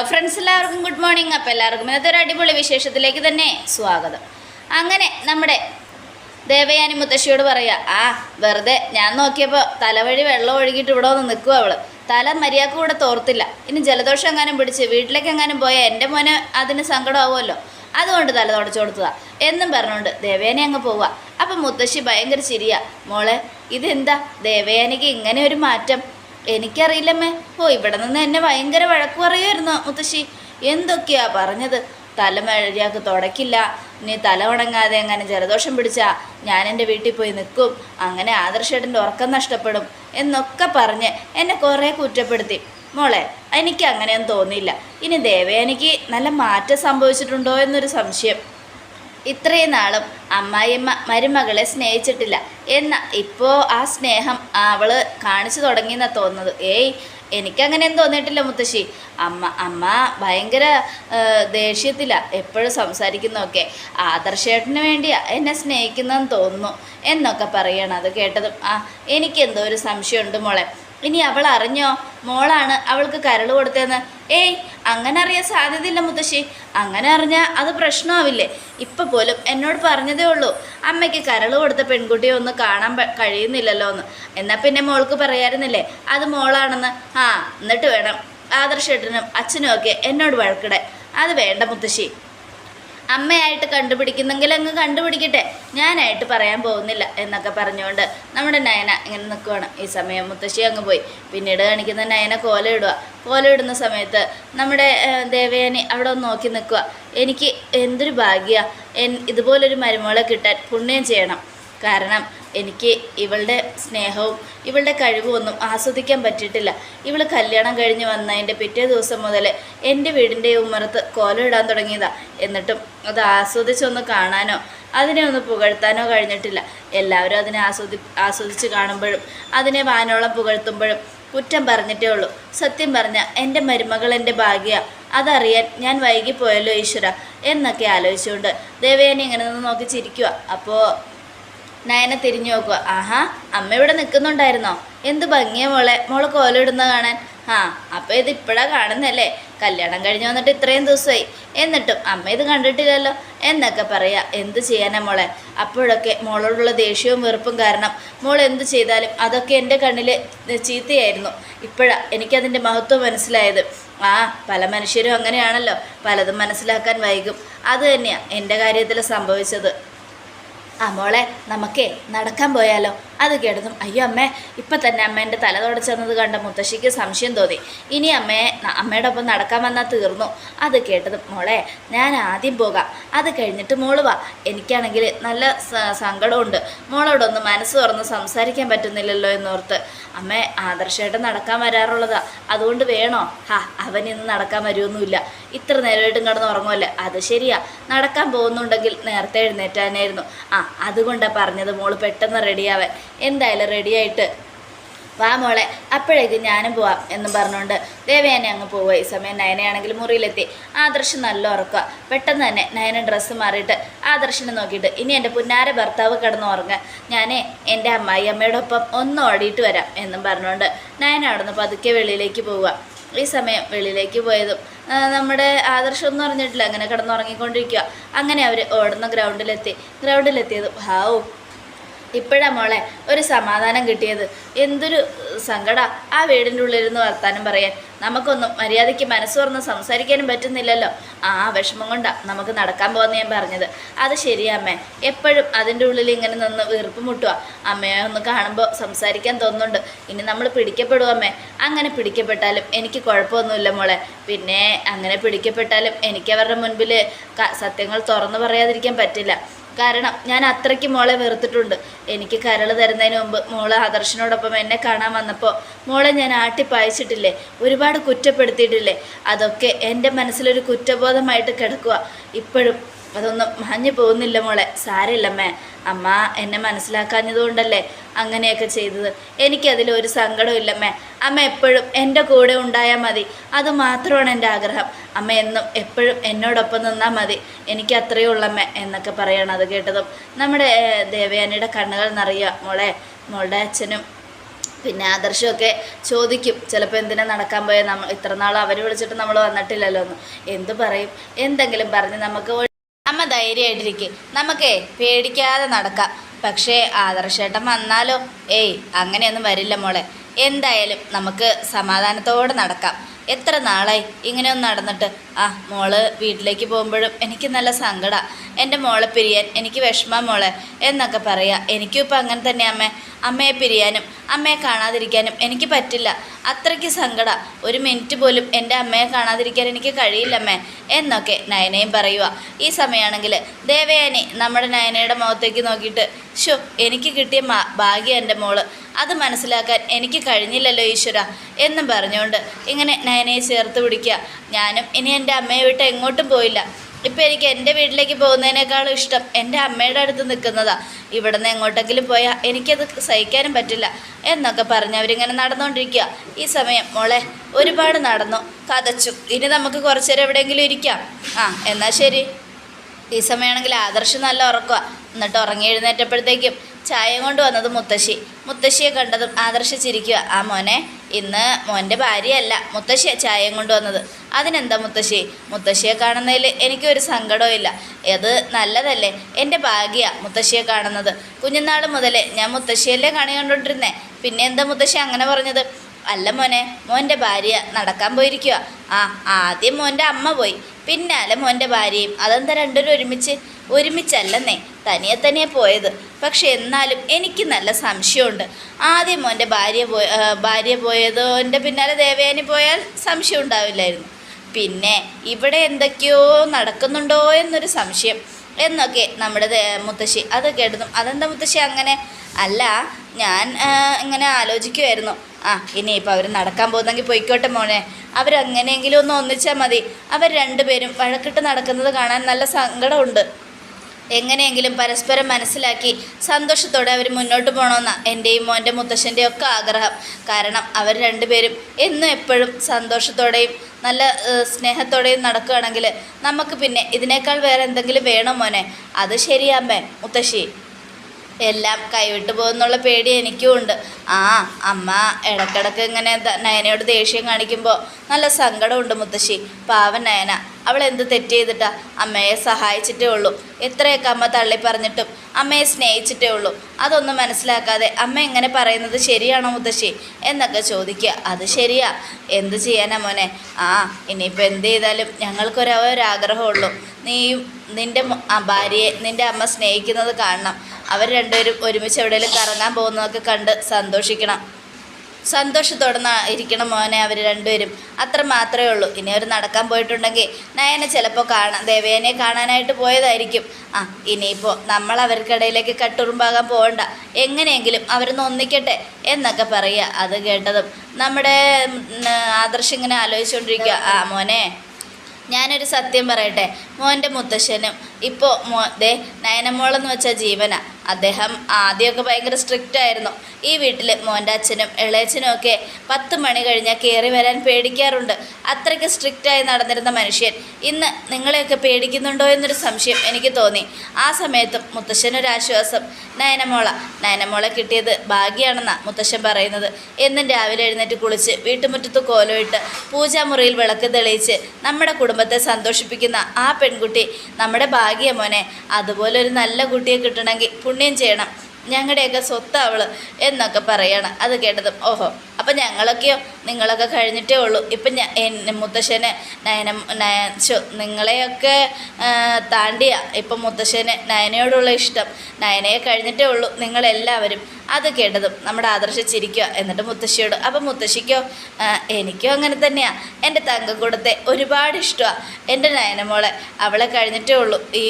Friends എല്ലാവർക്കും good morning അപ്പോൾ എല്ലാവർക്കും ഇന്നത്തെ അടിപൊളി വിശേഷത്തിലേക്ക് തന്നെ സ്വാഗതം. അങ്ങനെ നമ്മുടെ ദേവയാനി മുത്തശ്ശിയോട് പറയുക ആ വെറുതെ ഞാൻ നോക്കിയപ്പോൾ തലവഴി വെള്ളം ഒഴുകിയിട്ട് ഇവിടെ വന്ന് നിൽക്കുക അവൾ തല മര്യാദയ്ക്ക് കൂടെ തോർത്തില്ല. ഇനി ജലദോഷം എങ്ങാനും പിടിച്ച് വീട്ടിലേക്ക് എങ്ങാനും പോയാൽ എന്റെ മോന് അതിന് സങ്കടമാവുമല്ലോ. അതുകൊണ്ട് തല തുടച്ചു കൊടുത്തതാ. എന്നും പറഞ്ഞുകൊണ്ട് ദേവയാനി അങ്ങ് പോവുക അപ്പം മുത്തശ്ശി ഭയങ്കര ചിരിയാ മോളെ ഇതെന്താ? ദേവയാനിക്ക് ഇങ്ങനെ ഒരു മാറ്റം എനിക്കറിയില്ലമ്മേ. ഓ ഇവിടെ നിന്ന് എന്നെ ഭയങ്കര വഴക്ക് പറയുമായിരുന്നു മുത്തശ്ശി. എന്തൊക്കെയാ പറഞ്ഞത്? തല മഴയാക്ക് തുടക്കില്ല. നീ തല ഉണങ്ങാതെ അങ്ങനെ ജലദോഷം പിടിച്ചാ ഞാൻ എന്റെ വീട്ടിൽ പോയി നിൽക്കും. അങ്ങനെ ആദർശേട്ടന്റെ ഉറക്കം നഷ്ടപ്പെടും എന്നൊക്കെ പറഞ്ഞ് എന്നെ കുറേ കുറ്റപ്പെടുത്തി. മോളെ എനിക്ക് അങ്ങനെയൊന്നും തോന്നിയില്ല. ഇനി ദേവയാനിക്ക് നല്ല മാറ്റം സംഭവിച്ചിട്ടുണ്ടോ എന്നൊരു സംശയം. ഇത്രയും നാളും അമ്മായിയമ്മ മരുമകളെ സ്നേഹിച്ചിട്ടില്ല. എന്ന ഇപ്പോൾ ആ സ്നേഹം അവൾ കാണിച്ചു തുടങ്ങിയെന്നാ തോന്നുന്നത്. ഏയ് എനിക്കങ്ങനെയൊന്നും തോന്നിയിട്ടില്ല മുത്തശ്ശി. അമ്മ അമ്മ ഭയങ്കര ദേഷ്യത്തിലാണ് എപ്പോഴും സംസാരിക്കുന്നതൊക്കെ. ആദർശേട്ടന് വേണ്ടിയാ എന്നെ സ്നേഹിക്കുന്നതെന്ന് തോന്നുന്നു എന്നൊക്കെ പറയണം അത് കേട്ടതും. ആ എനിക്കെന്തോ ഒരു സംശയമുണ്ട് മോളെ. ഇനി അവൾ അറിഞ്ഞോ? മോളാണ് അവൾക്ക് കരൾ കൊടുത്തതെന്ന്. ഏയ് അങ്ങനെ അറിയാൻ സാധ്യതയില്ല മുത്തശ്ശി. അങ്ങനെ അറിഞ്ഞാൽ അത് പ്രശ്നമാവില്ലേ? ഇപ്പം പോലും എന്നോട് പറഞ്ഞതേ ഉള്ളൂ. അമ്മയ്ക്ക് കരൾ കൊടുത്ത പെൺകുട്ടിയെ ഒന്ന് കാണാൻ കഴിയുന്നില്ലല്ലോ എന്ന്. എന്നാൽ പിന്നെ മോൾക്ക് പറയാറുന്നില്ലേ? അത് മോളാണെന്ന്. ആ എന്നിട്ട് വേണം ആദർശേട്ടനും അച്ഛനും ഒക്കെ എന്നോട് വഴക്കിടെ അത് വേണ്ട മുത്തശ്ശി. അമ്മയായിട്ട് കണ്ടുപിടിക്കുന്നെങ്കിൽ അങ്ങ് കണ്ടുപിടിക്കട്ടെ. ഞാനായിട്ട് പറയാൻ പോകുന്നില്ല എന്നൊക്കെ പറഞ്ഞുകൊണ്ട് നമ്മുടെ നയന ഇങ്ങനെ നിൽക്കുവാണ് ഈ സമയം മുത്തശ്ശി അങ്ങ് പോയി. പിന്നീട് കാണിക്കുന്ന നയന കോല ഇടുക കോല ഇടുന്ന സമയത്ത് നമ്മുടെ ദേവയാനി അവിടെ ഒന്ന് നോക്കി നിൽക്കുക എനിക്ക് എന്തൊരു ഭാഗ്യ. ഇതുപോലൊരു മരുമോളെ കിട്ടാൻ പുണ്യം ചെയ്യണം. കാരണം എനിക്ക് ഇവളുടെ സ്നേഹവും ഇവളുടെ കഴിവും ഒന്നും ആസ്വദിക്കാൻ പറ്റിയിട്ടില്ല. ഇവൾ കല്യാണം കഴിഞ്ഞ് വന്നതിന്റെ പിറ്റേ ദിവസം മുതൽ എന്റെ വീടിന്റെ ഉമ്മറത്ത് കോലമിടാൻ ഇടാൻ തുടങ്ങിയതാ. എന്നിട്ടും അത് ആസ്വദിച്ചൊന്ന് കാണാനോ അതിനെ ഒന്ന് പുകഴ്ത്താനോ കഴിഞ്ഞിട്ടില്ല. എല്ലാവരും അതിനെ ആസ്വദി ആസ്വദിച്ച് കാണുമ്പോഴും അതിനെ വാനോളം പുകഴ്ത്തുമ്പോഴും കുറ്റം പറഞ്ഞിട്ടേ ഉള്ളൂ. സത്യം പറഞ്ഞ എന്റെ മരുമകൾ എന്റെ ഭാഗ്യ അതറിയാൻ ഞാൻ വൈകിപ്പോയല്ലോ ഈശ്വര എന്നൊക്കെ ആലോചിച്ചുകൊണ്ട് ദേവയനെ ഇങ്ങനെ നിന്ന് നോക്കി ചിരിക്കുക അപ്പോൾ നയനെ തിരിഞ്ഞു നോക്കുക ആഹാ അമ്മ ഇവിടെ നിൽക്കുന്നുണ്ടായിരുന്നോ? എന്ത് ഭംഗിയ മോളെ മോൾ കോലിടുന്ന കാണാൻ. ആ അപ്പോൾ ഇത് ഇപ്പോഴാണ് കാണുന്നല്ലേ കല്യാണം കഴിഞ്ഞ് വന്നിട്ട് ഇത്രയും ദിവസമായി. എന്നിട്ടും അമ്മ ഇത് കണ്ടിട്ടില്ലല്ലോ. എന്നൊക്കെ പറയാം എന്ത് ചെയ്യാനാ മോളെ? അപ്പോഴൊക്കെ മോളോടുള്ള ദേഷ്യവും വെറുപ്പും കാരണം മോൾ എന്ത് ചെയ്താലും അതൊക്കെ എന്റെ കണ്ണിൽ ചീത്തയായിരുന്നു. ഇപ്പോഴാണ് എനിക്കതിന്റെ മഹത്വം മനസ്സിലായത്. ആ പല മനുഷ്യരും അങ്ങനെയാണല്ലോ. പലതും മനസ്സിലാക്കാൻ വൈകും. അത് തന്നെയാണ് എന്റെ കാര്യത്തിൽ സംഭവിച്ചത്. ആ മോളെ നമുക്കേ നടക്കാൻ പോയാലോ? അത് കേട്ടതും അയ്യോ അമ്മേ ഇപ്പം തന്നെ അമ്മേന്റെ തല തുടച്ചെന്നത് കണ്ട മുത്തശ്ശിക്ക് സംശയം തോന്നി. ഇനി അമ്മയെ അമ്മയുടെ ഒപ്പം നടക്കാൻ വന്നാൽ തീർന്നു. അത് കേട്ടതും മോളെ ഞാൻ ആദ്യം പോകാം. അത് കഴിഞ്ഞിട്ട് മോൾ വാ. എനിക്കാണെങ്കിൽ നല്ല സങ്കടമുണ്ട് മോളോടൊന്ന് മനസ്സ് തുറന്ന് സംസാരിക്കാൻ പറ്റുന്നില്ലല്ലോ എന്നോർത്ത്. അമ്മേ ആദർശമായിട്ട് നടക്കാൻ വരാറുള്ളതാ. അതുകൊണ്ട് വേണോ? ഹാ അവൻ ഇന്ന് നടക്കാൻ വരുമൊന്നുമില്ല ഇത്ര നേരമായിട്ടും കിടന്ന് ഉറങ്ങുമല്ലേ അത് ശരിയാ. നടക്കാൻ പോകുന്നുണ്ടെങ്കിൽ നേരത്തെ എഴുന്നേറ്റാനായിരുന്നു. ആ അതുകൊണ്ടാണ് പറഞ്ഞത് മോൾ പെട്ടെന്ന് റെഡിയാവാൻ എന്തായാലും റെഡിയായിട്ട് വാ മോളെ അപ്പോഴേക്ക് ഞാനും പോവാം എന്ന് പറഞ്ഞുകൊണ്ട് ദേവയാനെ അങ്ങ് പോവുക ഈ സമയം നയനയാണെങ്കിൽ മുറിയിലെത്തി. ആദർശ് നല്ല ഉറക്കുക പെട്ടെന്ന് തന്നെ നയന ഡ്രസ്സ് മാറിയിട്ട് ആദർശനെ നോക്കിയിട്ട് ഇനി എന്റെ പുന്നാര ഭർത്താവ് കിടന്ന് ഉറങ്ങുക ഞാനേ എന്റെ അമ്മായി അമ്മയോടൊപ്പം ഒന്ന് ഓടിയിട്ട് വരാം എന്നും പറഞ്ഞുകൊണ്ട് നയന അവിടുന്ന് പതുക്കെ വെളിയിലേക്ക് പോവുക ഈ സമയം വെളിയിലേക്ക് പോയതും നമ്മുടെ ആദർശം ഒന്നും അറിഞ്ഞിട്ടില്ല അങ്ങനെ കിടന്നുറങ്ങിക്കൊണ്ടിരിക്കുക. അങ്ങനെ അവർ ഓടുന്ന ഗ്രൗണ്ടിലെത്തി ഗ്രൗണ്ടിലെത്തിയത് ഹാവൂ ഇപ്പോഴാ മോളെ ഒരു സമാധാനം കിട്ടിയത്. എന്തൊരു സങ്കട. ആ വീടിന്റെ ഉള്ളിലിരുന്ന് വർത്താനം പറയാൻ. നമുക്കൊന്നും മര്യാദയ്ക്ക് മനസ്സ് തുറന്ന് സംസാരിക്കാനും പറ്റുന്നില്ലല്ലോ. ആ വിഷമം കൊണ്ടാണ് നമുക്ക് നടക്കാൻ പോകുന്ന ഞാൻ പറഞ്ഞത്. അത് ശരിയാ അമ്മേ. എപ്പോഴും അതിന്റെ ഉള്ളിൽ ഇങ്ങനെ നിന്ന് വീർപ്പ് മുട്ടുക അമ്മയെ ഒന്ന് കാണുമ്പോൾ സംസാരിക്കാൻ തോന്നുന്നുണ്ട്. ഇനി നമ്മൾ പിടിക്കപ്പെടും അമ്മേ? അങ്ങനെ പിടിക്കപ്പെട്ടാലും എനിക്ക് കുഴപ്പമൊന്നുമില്ല മോളെ. പിന്നെ അങ്ങനെ പിടിക്കപ്പെട്ടാലും എനിക്ക് അവരുടെ മുൻപിൽ സത്യങ്ങൾ തുറന്നു പറയാതിരിക്കാൻ പറ്റില്ല. കാരണം ഞാൻ അത്രയ്ക്ക് മോളെ വെറുത്തിട്ടുണ്ട്. എനിക്ക് കരൾ തരുന്നതിന് മുമ്പ് മോളെ ആദർശനോടൊപ്പം എന്നെ കാണാൻ വന്നപ്പോൾ മോളെ ഞാൻ ആട്ടിപ്പായച്ചിട്ടില്ലേ ഒരുപാട് കുറ്റപ്പെടുത്തിയിട്ടില്ലേ? അതൊക്കെ എന്റെ മനസ്സിലൊരു കുറ്റബോധമായിട്ട് കിടക്കുക ഇപ്പോഴും അതൊന്നും മാഞ്ഞു പോകുന്നില്ല മോളെ. സാരമില്ലമ്മേ. അമ്മ എന്നെ മനസ്സിലാക്കാഞ്ഞതുകൊണ്ടല്ലേ അങ്ങനെയൊക്കെ ചെയ്തത്. എനിക്കതിൽ ഒരു സങ്കടവും ഇല്ലമ്മേ. അമ്മ എപ്പോഴും എന്റെ കൂടെ ഉണ്ടായാൽ മതി. അത് മാത്രമാണ് എന്റെ ആഗ്രഹം. അമ്മ എന്നും എപ്പോഴും എന്നോടൊപ്പം നിന്നാൽ മതി. എനിക്ക് അത്രയേ ഉള്ളമ്മേ എന്നൊക്കെ പറയണം അത് കേട്ടതും. നമ്മുടെ ദേവയാനിയുടെ കണ്ണുകൾ നിറയുക മോളെ. മോളുടെ അച്ഛനും പിന്നെ ആദർശമൊക്കെ ചോദിക്കും. ചിലപ്പോൾ എന്തിനാ നടക്കാൻ പോയാൽ നമ്മൾ ഇത്ര നാൾ അവർ വിളിച്ചിട്ട് നമ്മൾ വന്നിട്ടില്ലല്ലോ എന്ന്. എന്ത് പറയും? എന്തെങ്കിലും പറഞ്ഞ് നമുക്ക് അമ്മ ധൈര്യമായിട്ടിരിക്കെ. നമുക്കേ പേടിക്കാതെ നടക്കാം. പക്ഷേ ആദർശേട്ടൻ വന്നാലോ? ഏയ് അങ്ങനെയൊന്നും വരില്ല മോളെ. എന്തായാലും നമുക്ക് സമാധാനത്തോടെ നടക്കാം. എത്ര നാളായി ഇങ്ങനെയൊന്നും നടന്നിട്ട്? ആ മോൾ വീട്ടിലേക്ക് പോകുമ്പോഴും എനിക്ക് നല്ല സങ്കടമാണ് എന്റെ മോളെ പിരിയാൻ എനിക്ക് വിഷമം മോളെ. എന്നൊക്കെ പറയാം. എനിക്കും ഇപ്പം അങ്ങനെ തന്നെ അമ്മേ. അമ്മയെ പിരിയാനും അമ്മയെ കാണാതിരിക്കാനും എനിക്ക് പറ്റില്ല. അത്രയ്ക്ക് സങ്കട. ഒരു മിനിറ്റ് പോലും എന്റെ അമ്മയെ കാണാതിരിക്കാൻ എനിക്ക് കഴിയില്ലമ്മേ എന്നൊക്കെ നയനയും പറയുക ഈ സമയമാണെങ്കിൽ ദേവയാനി നമ്മുടെ നയനയുടെ മുഖത്തേക്ക് നോക്കിയിട്ട് ഷോ എനിക്ക് കിട്ടിയ ഭാഗ്യം എന്റെ മോൾ. അത് മനസ്സിലാക്കാൻ എനിക്ക് കഴിഞ്ഞില്ലല്ലോ ഈശ്വര എന്നും പറഞ്ഞുകൊണ്ട് ഇങ്ങനെ നയനയെ ചേർത്ത് പിടിക്കുക. ഞാനും ഇനി എന്റെ അമ്മയെ വിട്ട് എങ്ങോട്ടും പോയില്ല. ഇപ്പം എനിക്ക് എന്റെ വീട്ടിലേക്ക് പോകുന്നതിനേക്കാളും ഇഷ്ടം എന്റെ അമ്മയുടെ അടുത്ത് നിൽക്കുന്നതാ. ഇവിടെ നിന്ന് എങ്ങോട്ടെങ്കിലും പോയാൽ എനിക്കത് സഹിക്കാനും പറ്റില്ല. എന്നൊക്കെ പറഞ്ഞ് അവരിങ്ങനെ നടന്നുകൊണ്ടിരിക്കുക ഈ സമയം മോളെ ഒരുപാട് നടന്നു. കഥച്ചു ഇനി നമുക്ക് കുറച്ച് നേരം എവിടെയെങ്കിലും ഇരിക്കാം. ആ എന്നാൽ ശരി. ഈ സമയമാണെങ്കിൽ ആദർശ് നല്ല ഉറക്കുക എന്നിട്ട് ഉറങ്ങി എഴുന്നേറ്റപ്പോഴത്തേക്കും ചായ കൊണ്ട് വന്നത് മുത്തശ്ശി. മുത്തശ്ശിയെ കണ്ടതും ആദർശിച്ചിരിക്കുക ആ മോനെ ഇന്ന് മോന്റെ ഭാര്യയല്ല മുത്തശ്ശിയ ചായയും കൊണ്ടുവന്നത് അതിനെന്താ മുത്തശ്ശി? മുത്തശ്ശിയെ കാണുന്നതിൽ എനിക്കൊരു സങ്കടവും ഇല്ല അത് നല്ലതല്ലേ? എന്റെ ഭാഗ്യമാണ് മുത്തശ്ശിയെ കാണുന്നത്. കുഞ്ഞുനാൾ മുതലേ ഞാൻ മുത്തശ്ശിയല്ലേ കണി കണ്ടോണ്ടിരുന്നേ. പിന്നെ എന്താ മുത്തശ്ശി അങ്ങനെ പറഞ്ഞത്? അല്ല മോനെ മോന്റെ ഭാര്യ നടക്കാൻ പോയിരിക്കുക ആ ആദ്യം മോന്റെ അമ്മ പോയി. പിന്നാലെ മോന്റെ ഭാര്യയും അതെന്താ രണ്ടുപേരും ഒരുമിച്ച്? ഒരുമിച്ചല്ലെന്നേ. തനിയെ തനിയെ പോയത്. പക്ഷെ എന്നാലും എനിക്ക് നല്ല സംശയമുണ്ട്. ആദ്യം മോന്റെ ഭാര്യ പോയ ഭാര്യ പോയതോന്റെ പിന്നാലെ ദേവയാനി പോയാൽ സംശയം ഉണ്ടാവില്ലായിരുന്നു പിന്നെ ഇവിടെ എന്തൊക്കെയോ നടക്കുന്നുണ്ടോ എന്നൊരു സംശയം. എന്നൊക്കെ നമ്മുടെ മുത്തശ്ശി അത് കേട്ടതും അതെന്താ മുത്തശ്ശി അങ്ങനെ? അല്ല ഞാൻ ഇങ്ങനെ ആലോചിക്കുമായിരുന്നു ആ ഇനി ഇനിയിപ്പോൾ അവർ നടക്കാൻ പോകുന്നെങ്കിൽ പോയിക്കോട്ടെ മോനെ. അവരങ്ങനെയെങ്കിലും ഒന്ന് ഒന്നിച്ചാൽ മതി. അവർ രണ്ടുപേരും വഴക്കിട്ട് നടക്കുന്നത് കാണാൻ നല്ല സങ്കടമുണ്ട്. എങ്ങനെയെങ്കിലും പരസ്പരം മനസ്സിലാക്കി സന്തോഷത്തോടെ അവർ മുന്നോട്ട് പോകണമെന്ന എന്റെയും മോന്റെ മുത്തശ്ശന്റെയും ഒക്കെ ആഗ്രഹം. കാരണം അവർ രണ്ടുപേരും എന്നും എപ്പോഴും സന്തോഷത്തോടെയും നല്ല സ്നേഹത്തോടെയും നടക്കുകയാണെങ്കിൽ നമുക്ക് പിന്നെ ഇതിനേക്കാൾ വേറെ എന്തെങ്കിലും വേണോ മോനെ? അത് ശരിയാമ്മേ മുത്തശ്ശി. എല്ലാം കൈവിട്ടു പോകുന്നുള്ള പേടി എനിക്കും ഉണ്ട് ആ അമ്മ ഇടക്കിടക്ക് ഇങ്ങനെ നയനയോട് ദേഷ്യം കാണിക്കുമ്പോൾ നല്ല സങ്കടമുണ്ട് മുത്തശ്ശി. പാവൻ നയന അവൾ എന്ത് തെറ്റ് ചെയ്തിട്ടാ? അമ്മയെ സഹായിച്ചിട്ടേ ഉള്ളൂ. എത്രയൊക്കെ അമ്മ തള്ളി പറഞ്ഞിട്ടും അമ്മയെ സ്നേഹിച്ചിട്ടേ ഉള്ളൂ. അതൊന്നും മനസ്സിലാക്കാതെ അമ്മ എങ്ങനെ പറയുന്നത് ശരിയാണോ മുത്തശ്ശി? എന്നൊക്കെ ചോദിക്കുക. അത് ശരിയാ. എന്ത് ചെയ്യാനാ മോനെ? ആ ഇനിയിപ്പോൾ എന്ത് ചെയ്താലും ഞങ്ങൾക്കൊരവരാഗ്രഹമുള്ളൂ നീയും നിന്റെ ഭാര്യയെ നിന്റെ അമ്മ സ്നേഹിക്കുന്നത് കാണണം. അവർ രണ്ടുപേരും ഒരുമിച്ച് എവിടെയെങ്കിലും കറങ്ങാൻ പോകുന്നതൊക്കെ കണ്ട് സന്തോഷിക്കണം. സന്തോഷത്തോടെ ഇരിക്കണം മോനെ അവർ രണ്ടുപേരും. അത്ര മാത്രമേ ഉള്ളൂ. ഇനി അവർ നടക്കാൻ പോയിട്ടുണ്ടെങ്കിൽ നയനെ ചിലപ്പോൾ കാണാൻ ദേവേനെ കാണാനായിട്ട് പോയതായിരിക്കും. ആ ഇനിയിപ്പോൾ നമ്മൾ അവർക്കിടയിലേക്ക് കട്ടുറുമ്പാകാൻ പോകണ്ട. എങ്ങനെയെങ്കിലും അവരൊന്ന് ഒന്നിക്കട്ടെ എന്നൊക്കെ പറയുക. അത് കേട്ടതും നമ്മുടെ ആദർശം ഇങ്ങനെ ആലോചിച്ചുകൊണ്ടിരിക്കുക. ആ മോനെ ഞാനൊരു സത്യം പറയട്ടെ. മോന്റെ മുത്തശ്ശനും ഇപ്പോൾ മോ ദേ നയനമോളെന്ന് വെച്ചാൽ ജീവന. അദ്ദേഹം ആദ്യമൊക്കെ ഭയങ്കര സ്ട്രിക്റ്റ് ആയിരുന്നു. ഈ വീട്ടിൽ മോന്റെ അച്ഛനും ഇളയച്ചനും ഒക്കെ പത്ത് മണി കഴിഞ്ഞാൽ കയറി വരാൻ പേടിക്കാറുണ്ട്. അത്രയ്ക്ക് സ്ട്രിക്റ്റായി നടന്നിരുന്ന മനുഷ്യൻ. ഇന്ന് നിങ്ങളെയൊക്കെ പേടിക്കുന്നുണ്ടോ എന്നൊരു സംശയം എനിക്ക് തോന്നി. ആ സമയത്തും മുത്തശ്ശനൊരാശ്വാസം നയനമോള നയനമോളെ കിട്ടിയത് ഭാഗ്യമാണെന്നാണ് മുത്തശ്ശൻ പറയുന്നത്. എന്നും രാവിലെ എഴുന്നേറ്റ് കുളിച്ച് വീട്ടുമുറ്റത്ത് കോലമിട്ട് പൂജാമുറിയിൽ വിളക്ക് തെളിയിച്ച് നമ്മുടെ കുടുംബത്തെ സന്തോഷിപ്പിക്കുന്ന ആ പെൺകുട്ടി നമ്മുടെ ഭാഗ്യ മോനെ. അതുപോലെ ഒരു നല്ല കുട്ടിയെ കിട്ടണമെങ്കിൽ പുണ്യം ചെയ്യണം. ഞങ്ങളുടെയൊക്കെ സ്വത്ത് അവൾ എന്നൊക്കെ പറയണം. അത് കേട്ടതും ഓഹോ അപ്പം ഞങ്ങളൊക്കെയോ? നിങ്ങളൊക്കെ കഴിഞ്ഞിട്ടേ ഉള്ളൂ. ഇപ്പം ഞാൻ മുത്തശ്ശനെ നയനം നയ നിങ്ങളെയൊക്കെ താണ്ടിയ. ഇപ്പം മുത്തശ്ശന് നയനയോടുള്ള ഇഷ്ടം. നയനയെ കഴിഞ്ഞിട്ടേ ഉള്ളൂ നിങ്ങളെല്ലാവരും. അത് കേട്ടതും നമ്മുടെ ആദർശിച്ചിരിക്കുക എന്നിട്ട് മുത്തശ്ശിയോട് അപ്പം മുത്തശ്ശിക്കോ? എനിക്കോ അങ്ങനെ തന്നെയാണ് എന്റെ തങ്കക്കൂടത്തെ ഒരുപാട് ഇഷ്ടമാണ് എന്റെ നയനമോളെ അവളെ കഴിഞ്ഞിട്ടേ ഉള്ളൂ. ഈ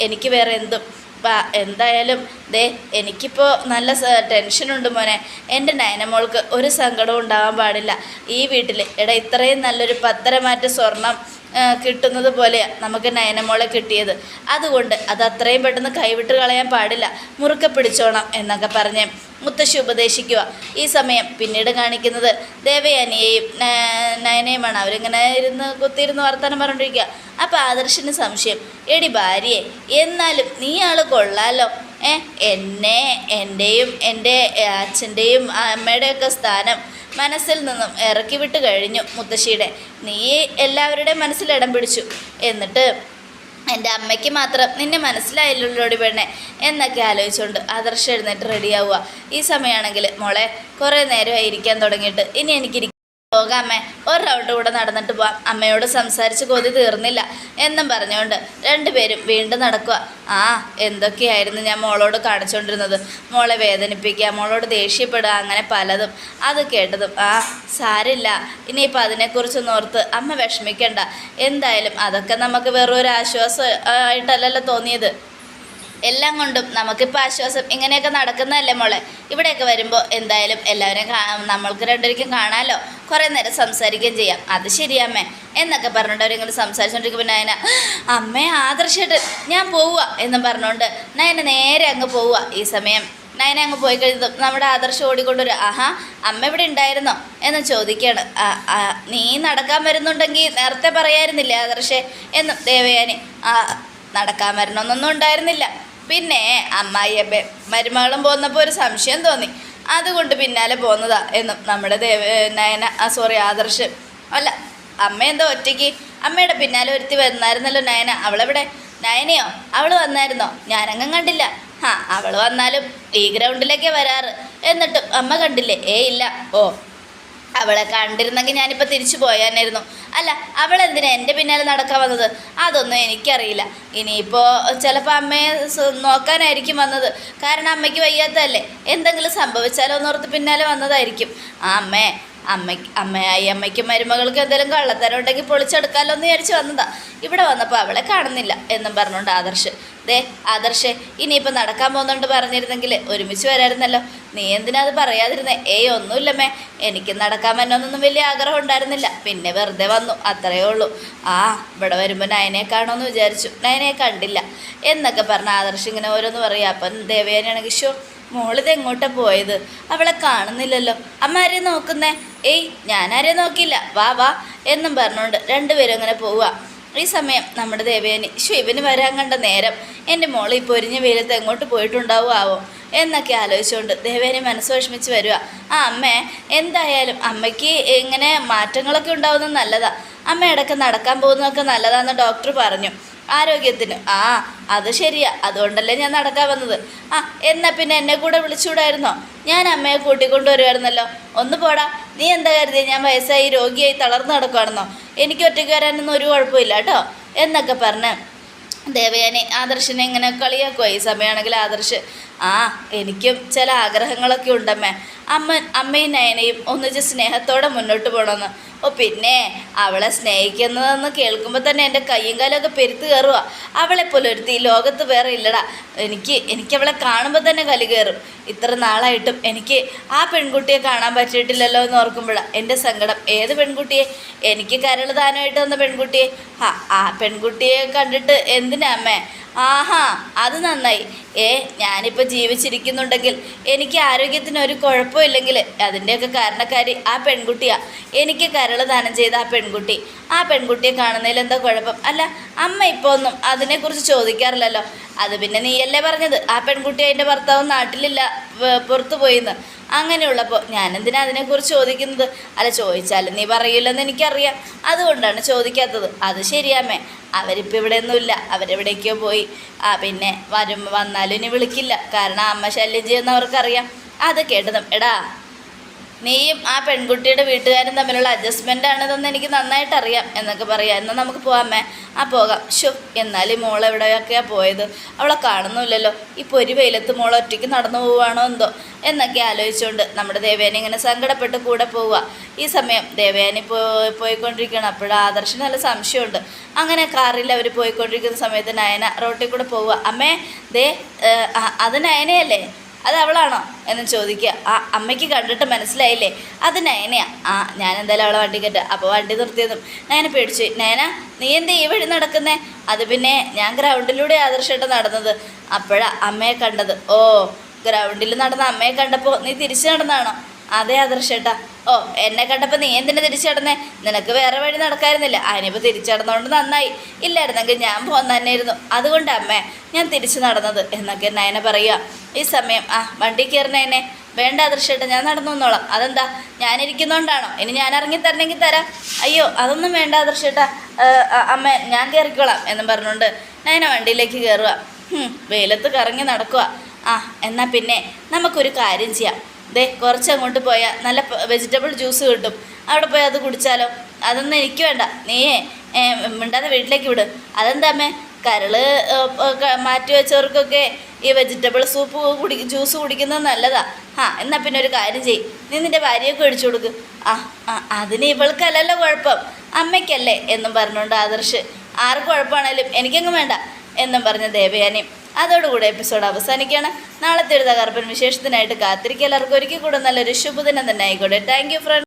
എനിക്ക് വേറെ എന്തും അപ്പം എന്തായാലും ദേ എനിക്കിപ്പോൾ നല്ല ടെൻഷനുണ്ട് മോനെ. എന്റെ നയനമോൾക്ക് ഒരു സങ്കടവും ഉണ്ടാവാൻ പാടില്ല. ഈ വീട്ടിൽ എടാ ഇത്രയും നല്ലൊരു പത്തരമാറ്റ സ്വർണം കിട്ടുന്നത് പോലെയാണ് നമുക്ക് നയനമോളെ കിട്ടിയത്. അതുകൊണ്ട് അത് അത്രയും പെട്ടെന്ന് കൈവിട്ട് കളയാൻ പാടില്ല. മുറുക്കെ പിടിച്ചോണം എന്നൊക്കെ പറഞ്ഞ് മുത്തശ്ശി ഉപദേശിക്കുക. ഈ സമയം പിന്നീട് കാണിക്കുന്നത് ദേവയാനിയെയും നയനയുമാണ്. അവരിങ്ങനെ ഇരുന്ന് കുത്തിയിരുന്ന് വർത്തമാനം പറഞ്ഞിരിക്കുക അപ്പോൾ ആദർശന് സംശയം. എടി ഭാര്യയെ എന്നാലും നീ ആൾ കൊള്ളാലോ? എന്നെ എന്റെയും എന്റെ അച്ഛന്റെയും അമ്മയുടെയൊക്കെ സ്ഥാനം മനസ്സിൽ നിന്നും ഇറക്കി വിട്ട് കഴിഞ്ഞു മുത്തശ്ശിയുടെ. നീ എല്ലാവരുടെയും മനസ്സിൽ ഇടം പിടിച്ചു. എന്നിട്ട് എന്റെ അമ്മയ്ക്ക് മാത്രം നിന്നെ മനസ്സിലായില്ലോടി പെണ്ണെ എന്നൊക്കെ ആലോചിച്ചുകൊണ്ട് ആദർശം എഴുന്നേറ്റ് റെഡിയാവുക ഈ സമയമാണെങ്കിൽ മോളെ കുറേ നേരമായി ഇരിക്കാൻ തുടങ്ങിയിട്ട് ഇനി എനിക്ക് പോകാം അമ്മേ. ഒരു റൗണ്ട് കൂടെ നടന്നിട്ട് പോവാം. അമ്മയോട് സംസാരിച്ച് കൊതി തീർന്നില്ല എന്നും പറഞ്ഞുകൊണ്ട് രണ്ടുപേരും വീണ്ടും നടക്കുക ആ എന്തൊക്കെയായിരുന്നു ഞാൻ മോളോട് കാണിച്ചുകൊണ്ടിരുന്നത് മോളെ വേദനിപ്പിക്കുക മോളോട് ദേഷ്യപ്പെടുക അങ്ങനെ പലതും. അത് കേട്ടതും ആ സാരില്ല. ഇനിയിപ്പോൾ അതിനെക്കുറിച്ച് ഓർത്ത് അമ്മ വിഷമിക്കണ്ട. എന്തായാലും അതൊക്കെ നമുക്ക് വെറൊരു ആശ്വാസം ആയിട്ടല്ലല്ലോ തോന്നിയത്. എല്ലാം കൊണ്ടും നമുക്കിപ്പോൾ ആശ്വാസം ഇങ്ങനെയൊക്കെ നടക്കുന്നതല്ലേ മോളെ? ഇവിടെയൊക്കെ വരുമ്പോൾ എന്തായാലും എല്ലാവരും നമ്മൾക്ക് രണ്ടുപേർക്കും കാണാമല്ലോ കുറേ നേരം സംസാരിക്കുകയും ചെയ്യാം. അത് ശരിയമ്മേ എന്നൊക്കെ പറഞ്ഞുകൊണ്ട് അവരിങ്ങനെ സംസാരിച്ചുകൊണ്ടിരിക്കുമ്പോൾ നയന അമ്മേ ആദർശമായിട്ട് ഞാൻ പോവുക എന്നും പറഞ്ഞുകൊണ്ട് നയന നേരെ അങ്ങ് പോവുക ഈ സമയം. നയന അങ്ങ് പോയി കഴിഞ്ഞതും നമ്മുടെ ആദർശം ഓടിക്കൊണ്ടൊരു ആഹാ അമ്മ ഇവിടെ ഉണ്ടായിരുന്നോ? എന്ന് ചോദിക്കുകയാണ്. "ആ, ആ, നീ നടക്കാൻ വരുന്നുണ്ടെങ്കിൽ നേരത്തെ പറയായിരുന്നില്ലേ ആദർശേ? എന്നും ദേവയാനി നടക്കാൻ വരണമെന്നൊന്നും ഉണ്ടായിരുന്നില്ല. പിന്നെ അമ്മായിയപ്പ മരുമകളും പോന്നപ്പോൾ ഒരു സംശയം തോന്നി. അതുകൊണ്ട് പിന്നാലെ പോകുന്നതാ എന്നും നമ്മുടെ ദേവ നയന ആ സോറി ആദർശ്. അല്ല അമ്മ എന്തോ ഒറ്റയ്ക്ക്. അമ്മയുടെ പിന്നാലെ ഒരുത്തി വന്നായിരുന്നല്ലോ നയന. അവളെവിടെ? നയനയോ? അവൾ വന്നായിരുന്നോ? ഞാനങ്ങും കണ്ടില്ല. ആ അവൾ വന്നാലും ഈ ഗ്രൗണ്ടിലേക്കേ വരാറ്. എന്നിട്ടും അമ്മ കണ്ടില്ലേ? ഏ ഇല്ല. ഓ അവളെ കണ്ടിരുന്നെങ്കിൽ ഞാനിപ്പോൾ തിരിച്ചു പോയാനായിരുന്നു അല്ല അവൾ എന്തിനാ എന്റെ പിന്നാലെ നടക്കാൻ വന്നത്? അതൊന്നും എനിക്കറിയില്ല. ഇനിയിപ്പോൾ ചിലപ്പോൾ അമ്മയെ നോക്കാനായിരിക്കും വന്നത്. കാരണം അമ്മയ്ക്ക് വയ്യാത്തതല്ലേ? എന്തെങ്കിലും സംഭവിച്ചാലോ എന്നോർത്ത് പിന്നാലെ വന്നതായിരിക്കും. ആ അമ്മേ അമ്മയ്ക്ക് അമ്മയായി അമ്മയ്ക്കും മരുമകൾക്ക് എന്തെങ്കിലും കള്ളത്തരം ഉണ്ടെങ്കിൽ പൊളിച്ചെടുക്കാമല്ലോ എന്ന് വിചാരിച്ച് വന്നതാ. ഇവിടെ വന്നപ്പോൾ അവളെ കാണുന്നില്ല എന്നും പറഞ്ഞുകൊണ്ട് ആദർശ് ദേ ആദർശേ ഇനിയിപ്പോൾ നടക്കാൻ പോകുന്നുണ്ട് പറഞ്ഞിരുന്നെങ്കിൽ ഒരുമിച്ച് വരായിരുന്നല്ലോ. നീ എന്തിനാ അത് പറയാതിരുന്നേ? ഏയ് ഒന്നുമില്ലമ്മേ. എനിക്ക് നടക്കാൻ വന്നൊന്നും വലിയ ആഗ്രഹം ഉണ്ടായിരുന്നില്ല. പിന്നെ വെറുതെ വന്നു അത്രയേ ഉള്ളൂ. ആ ഇവിടെ വരുമ്പോൾ നയനെ കാണുമെന്ന് വിചാരിച്ചു. നയനെ കണ്ടില്ല. എന്നൊക്കെ പറഞ്ഞ ആദർശ് ഇങ്ങനെ ഓരോന്ന് പറയാം അപ്പം ദേവയാനാണെങ്കിൽ ഷോ മോളിത് എങ്ങോട്ടാ പോയത്? അവളെ കാണുന്നില്ലല്ലോ. അമ്മ ആരെ നോക്കുന്നേ? ഏയ് ഞാനാരെ നോക്കിയില്ല. വാ വാ എന്നും പറഞ്ഞുകൊണ്ട് രണ്ടുപേരും അങ്ങനെ പോവുക. ഈ സമയം നമ്മുടെ ദേവേനി ശിവന് വരാൻ കണ്ട നേരം എന്റെ മോൾ ഈ പൊരിഞ്ഞ വെയിലത്ത് എങ്ങോട്ട് പോയിട്ടുണ്ടാവും ആവോ എന്നൊക്കെ ആലോചിച്ചുകൊണ്ട് ദേവേനി മനസ്സ് വിഷമിച്ച് വരിക ആ അമ്മേ എന്തായാലും അമ്മയ്ക്ക് ഇങ്ങനെ മാറ്റങ്ങളൊക്കെ ഉണ്ടാവുന്നത് നല്ലതാണ് അമ്മ ഇടയ്ക്ക് നടക്കാൻ പോകുന്നതൊക്കെ നല്ലതാണെന്ന് ഡോക്ടർ പറഞ്ഞു. ആരോഗ്യത്തിന്. ആ അത് ശരിയാ. അതുകൊണ്ടല്ലേ ഞാൻ നടക്കാൻ വന്നത്. ആ എന്നാ പിന്നെ എന്നെ കൂടെ വിളിച്ചുകൂടായിരുന്നോ ഞാൻ അമ്മയെ കൂട്ടിക്കൊണ്ടുവരുമായിരുന്നല്ലോ ഒന്ന് പോടാ. നീ എന്താ കരുതി ഞാൻ വയസ്സായി രോഗിയായി തളർന്നു നടക്കുവാണെന്നോ എനിക്ക് ഒറ്റയ്ക്ക് വരാനൊന്നും ഒരു കുഴപ്പമില്ല കേട്ടോ. എന്നൊക്കെ പറഞ്ഞ് ദേവയാനി ആദർശിനെ ഇങ്ങനെ കളിയാക്കുമോ ഈ സമയമാണെങ്കിൽ ആദർശ് ആ എനിക്കും ചില ആഗ്രഹങ്ങളൊക്കെ ഉണ്ടമ്മേ. അമ്മ അമ്മയും നയനയും ഒന്നിച്ച് സ്നേഹത്തോടെ മുന്നോട്ട് പോകണമെന്ന്. ഓ പിന്നെ അവളെ സ്നേഹിക്കുന്നതെന്ന് കേൾക്കുമ്പോൾ തന്നെ എന്റെ കയ്യും കാലമൊക്കെ പെരുത്ത് കയറുക അവളെപ്പോലെ ഒരുത്തി ഈ ലോകത്ത് വേറെ ഇല്ലടാ. എനിക്ക് എനിക്കവളെ കാണുമ്പോൾ തന്നെ കലി കയറും. ഇത്ര നാളായിട്ടും എനിക്ക് ആ പെൺകുട്ടിയെ കാണാൻ പറ്റിയിട്ടില്ലല്ലോ എന്ന് ഓർക്കുമ്പോഴാണ് എന്റെ സങ്കടം. ഏത് പെൺകുട്ടിയെ? എനിക്ക് കരൾ ദാനമായിട്ട് വന്ന പെൺകുട്ടിയെ. ആ ആ പെൺകുട്ടിയെ കണ്ടിട്ട് എന്തിനാ അമ്മേ? ആഹാ അത് നന്നായി. ഏ ഞാനിപ്പോൾ ജീവിച്ചിരിക്കുന്നുണ്ടെങ്കിൽ എനിക്ക് ആരോഗ്യത്തിന് ഒരു കുഴപ്പമില്ലെങ്കിൽ അതിന്റെയൊക്കെ കാരണക്കാരി ആ പെൺകുട്ടിയാണ് എനിക്ക് കരൾ ദാനം ചെയ്ത ആ പെൺകുട്ടി. ആ പെൺകുട്ടിയെ കാണുന്നതിൽ എന്താ കുഴപ്പം? അല്ല അമ്മ ഇപ്പോൾ ഒന്നും അതിനെക്കുറിച്ച് ചോദിക്കാറില്ലല്ലോ. അത് പിന്നെ നീയല്ലേ പറഞ്ഞത്? ആ പെൺകുട്ടി അതിന്റെ ഭർത്താവ് നാട്ടിലില്ല പുറത്തു പോയിന്ന് അങ്ങനെയുള്ളപ്പോൾ ഞാനെന്തിനാ അതിനെക്കുറിച്ച് ചോദിക്കുന്നത്? അല്ല ചോദിച്ചാലും നീ പറയില്ലെന്ന് എനിക്കറിയാം. അതുകൊണ്ടാണ് ചോദിക്കാത്തത്. അത് ശരിയാമേ. അവരിപ്പോൾ ഇവിടെ ഒന്നുമില്ല അവരെവിടേക്കോ പോയി. ആ പിന്നെ വരും വന്നാലും ഇനി വിളിക്കില്ല. കാരണം അമ്മ ശല്യം ചെയ്യുന്നവർക്കറിയാം. അത് കേട്ടതും എടാ നീയും ആ പെൺകുട്ടിയുടെ വീട്ടുകാരും തമ്മിലുള്ള അഡ്ജസ്റ്റ്മെന്റ് ആണിതെന്ന് എനിക്ക് നന്നായിട്ട് അറിയാം എന്നൊക്കെ പറയാം. എന്നാൽ നമുക്ക് പോകാമേ ആ പോകാം. ഷു എന്നാലും മോൾ എവിടെയൊക്കെയാണ് പോയത്? അവളെ കാണുന്നില്ലല്ലോ ഈ പൊരി വെയിലത്ത് മോൾ ഒറ്റയ്ക്ക് നടന്നു പോവുകയാണോ എന്തോ? എന്നൊക്കെ ആലോചിച്ചുകൊണ്ട് നമ്മുടെ ദേവയാനി ഇങ്ങനെ സങ്കടപ്പെട്ട് കൂടെ പോവുക ഈ സമയം ദേവയാനി പോ പോയിക്കൊണ്ടിരിക്കുകയാണ്. അപ്പോഴും ആദർശന് നല്ല സംശയമുണ്ട്. അങ്ങനെ കാറിൽ അവർ പോയിക്കൊണ്ടിരിക്കുന്ന സമയത്ത് നയന റോട്ടിൽ കൂടെ പോവുക അമ്മേ ദേ അത് നയനയല്ലേ? അത് അവളാണോ എന്ന് ചോദിക്കുക. ആ അമ്മയ്ക്ക് കണ്ടിട്ട് മനസ്സിലായില്ലേ? അത് നയനയാ. ആ ഞാൻ എന്തായാലും അവളെ വണ്ടി കയറ്റുക അപ്പോൾ വണ്ടി നിർത്തിയതും. നയന പേടിച്ചു. നയന നീ എന്താ ഈ വഴി നടക്കുന്നേ? അത് പിന്നെ ഞാൻ ഗ്രൗണ്ടിലൂടെ ആദർശമായിട്ട് നടന്നത്. അപ്പോഴാണ് അമ്മയെ കണ്ടത്. ഓ ഗ്രൗണ്ടിൽ നടന്ന അമ്മയെ കണ്ടപ്പോൾ നീ തിരിച്ചു നടന്നാണോ അതെ ആദർശേട്ടാ. ഓ എന്നെ കണ്ടപ്പോൾ നീ എന്തിനെ തിരിച്ചു കടന്നേ നിനക്ക് വേറെ വഴി നടക്കായിരുന്നില്ല. അതിനിപ്പോൾ തിരിച്ചു നടന്നതുകൊണ്ട് നന്നായി. ഇല്ലായിരുന്നെങ്കിൽ ഞാൻ പോകാൻ തന്നെയായിരുന്നു അതുകൊണ്ട് അമ്മേ ഞാൻ തിരിച്ചു നടന്നത് എന്നൊക്കെ നയന പറയുക ഈ സമയം ആ വണ്ടി കയറുന്നതിനെ വേണ്ട ആദർശേട്ടാ ഞാൻ നടന്നു വന്നോളാം. അതെന്താ? ഞാനിരിക്കുന്നോണ്ടാണോ? ഇനി ഞാൻ ഇറങ്ങി തരണമെങ്കിൽ തരാം. അയ്യോ അതൊന്നും വേണ്ട ആദർശേട്ടാ. അമ്മ ഞാൻ കയറിക്കോളാം എന്നും പറഞ്ഞുകൊണ്ട് നയന വണ്ടിയിലേക്ക് കയറുക വെയിലത്ത് കറങ്ങി നടക്കുക ആ എന്നാൽ പിന്നെ നമുക്കൊരു കാര്യം ചെയ്യാം. ദേ കുറച്ച് അങ്ങോട്ട് പോയാൽ നല്ല വെജിറ്റബിൾ ജ്യൂസ് കിട്ടും. അവിടെ പോയി അത് കുടിച്ചാലോ? അതൊന്നും എനിക്ക് വേണ്ട. നീയേ മിണ്ടാതെ വീട്ടിലേക്ക് വിട്. അതെന്താ അമ്മേ? കരൾ മാറ്റി വെച്ചവർക്കൊക്കെ ഈ വെജിറ്റബിൾ സൂപ്പ് കുടി ജ്യൂസ് കുടിക്കുന്നത് നല്ലതാ. ആ എന്നാൽ പിന്നെ ഒരു കാര്യം ചെയ് നീ നിന്റെ ഭാര്യയൊക്കെ ഒഴിച്ചു കൊടുക്ക്. ആ ആ അതിന് ഇവൾക്കല്ലല്ലോ കുഴപ്പം. അമ്മയ്ക്കല്ലേ എന്നും പറഞ്ഞുകൊണ്ട് ആദർശ്. ആർക്ക് കുഴപ്പമാണേലും എനിക്കങ്ങ് വേണ്ട. എന്നും പറഞ്ഞ ദേവയാനിയും അതോടുകൂടെ എപ്പിസോഡ് അവസാനിക്കുകയാണ്. നാളത്തെ ഒരു തകർപ്പൻ വിശേഷത്തിനായിട്ട് കാത്തിരിക്കുക. എല്ലാവർക്കും ഒരിക്കൽ കൂടെ നല്ലൊരു ശുഭദിനം തന്നെ ആയിക്കോട്ടെ. Thank you front